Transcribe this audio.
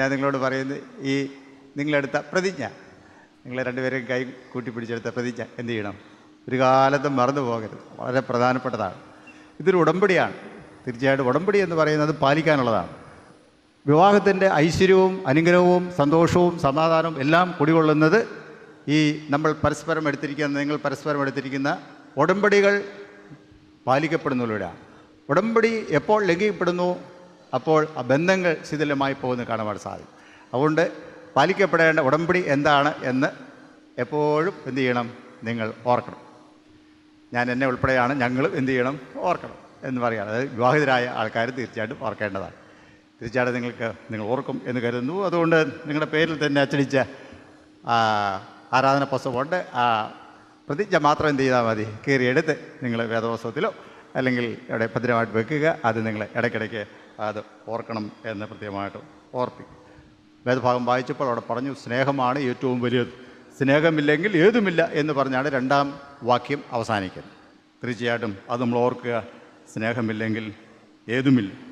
ഞാൻ നിങ്ങളോട് പറയുന്നത് ഈ നിങ്ങളെടുത്ത പ്രതിജ്ഞ. നിങ്ങൾ രണ്ടുപേരെയും കൈ കൂട്ടിപ്പിടിച്ചെടുത്ത പ്രതിജ്ഞ എന്ത് ചെയ്യണം? ഒരു കാലത്തും മറന്നു പോകരുത്. വളരെ പ്രധാനപ്പെട്ടതാണ്. ഇതൊരു ഉടമ്പടിയാണ്. തീർച്ചയായിട്ടും ഉടമ്പടി എന്ന് പറയുന്നത് പാലിക്കാനുള്ളതാണ്. വിവാഹത്തിന്റെ ഐശ്വര്യവും അനുഗ്രഹവും സന്തോഷവും സമാധാനവും എല്ലാം കുടികൊള്ളുന്നത് ഈ നമ്മൾ പരസ്പരം എടുത്തിരിക്കുന്ന നിങ്ങൾ പരസ്പരം എടുത്തിരിക്കുന്ന ഉടമ്പടികൾ പാലിക്കപ്പെടുന്നതിലൂടെയാണ്. ഉടമ്പടി എപ്പോൾ ലംഘിക്കപ്പെടുന്നു? അപ്പോൾ ആ ബന്ധങ്ങൾ ശിഥിലമായി പോകുന്നത് കാണുവാൻ സാധിക്കും. അതുകൊണ്ട് പാലിക്കപ്പെടേണ്ട ഉടമ്പടി എന്താണ് എന്ന് എപ്പോഴും എന്ത് ചെയ്യണം? നിങ്ങൾ ഓർക്കണം. ഞാൻ എന്നെ ഉൾപ്പെടെയാണ് ഞങ്ങൾ എന്ത് ചെയ്യണം? ഓർക്കണം എന്ന് പറയുകയാണ് അതായത് വിവാഹിതരായ ആൾക്കാർ തീർച്ചയായിട്ടും ഓർക്കേണ്ടതാണ്. തീർച്ചയായിട്ടും നിങ്ങൾക്ക് നിങ്ങൾ ഓർക്കും എന്ന് കരുതുന്നു. അതുകൊണ്ട് നിങ്ങളുടെ പേരിൽ തന്നെ അച്ചടിച്ച ആരാധന പുസ്തകമുണ്ട്. ആ പ്രതിജ്ഞ മാത്രം എന്ത് ചെയ്താൽ മതി. കീറിയെടുത്ത് നിങ്ങൾ വേദപുസ്തകത്തിലോ അല്ലെങ്കിൽ എവിടെ ഭദ്രമായിട്ട് വെക്കുക. അത് നിങ്ങൾ ഇടയ്ക്കിടയ്ക്ക് അത് ഓർക്കണം എന്ന് പ്രത്യേകമായിട്ട് ഓർപ്പിക്കും. വേദഭാഗം വായിച്ചപ്പോൾ അവിടെ പറഞ്ഞു സ്നേഹമാണ് ഏറ്റവും വലിയത്. സ്നേഹമില്ലെങ്കിൽ ഏതുമില്ല എന്ന് പറഞ്ഞാണ് രണ്ടാം വാക്യം അവസാനിക്കുന്നത്. തീർച്ചയായിട്ടും അത് നമ്മൾ ഓർക്കുക സ്നേഹമില്ലെങ്കിൽ ഏതുമില്ല.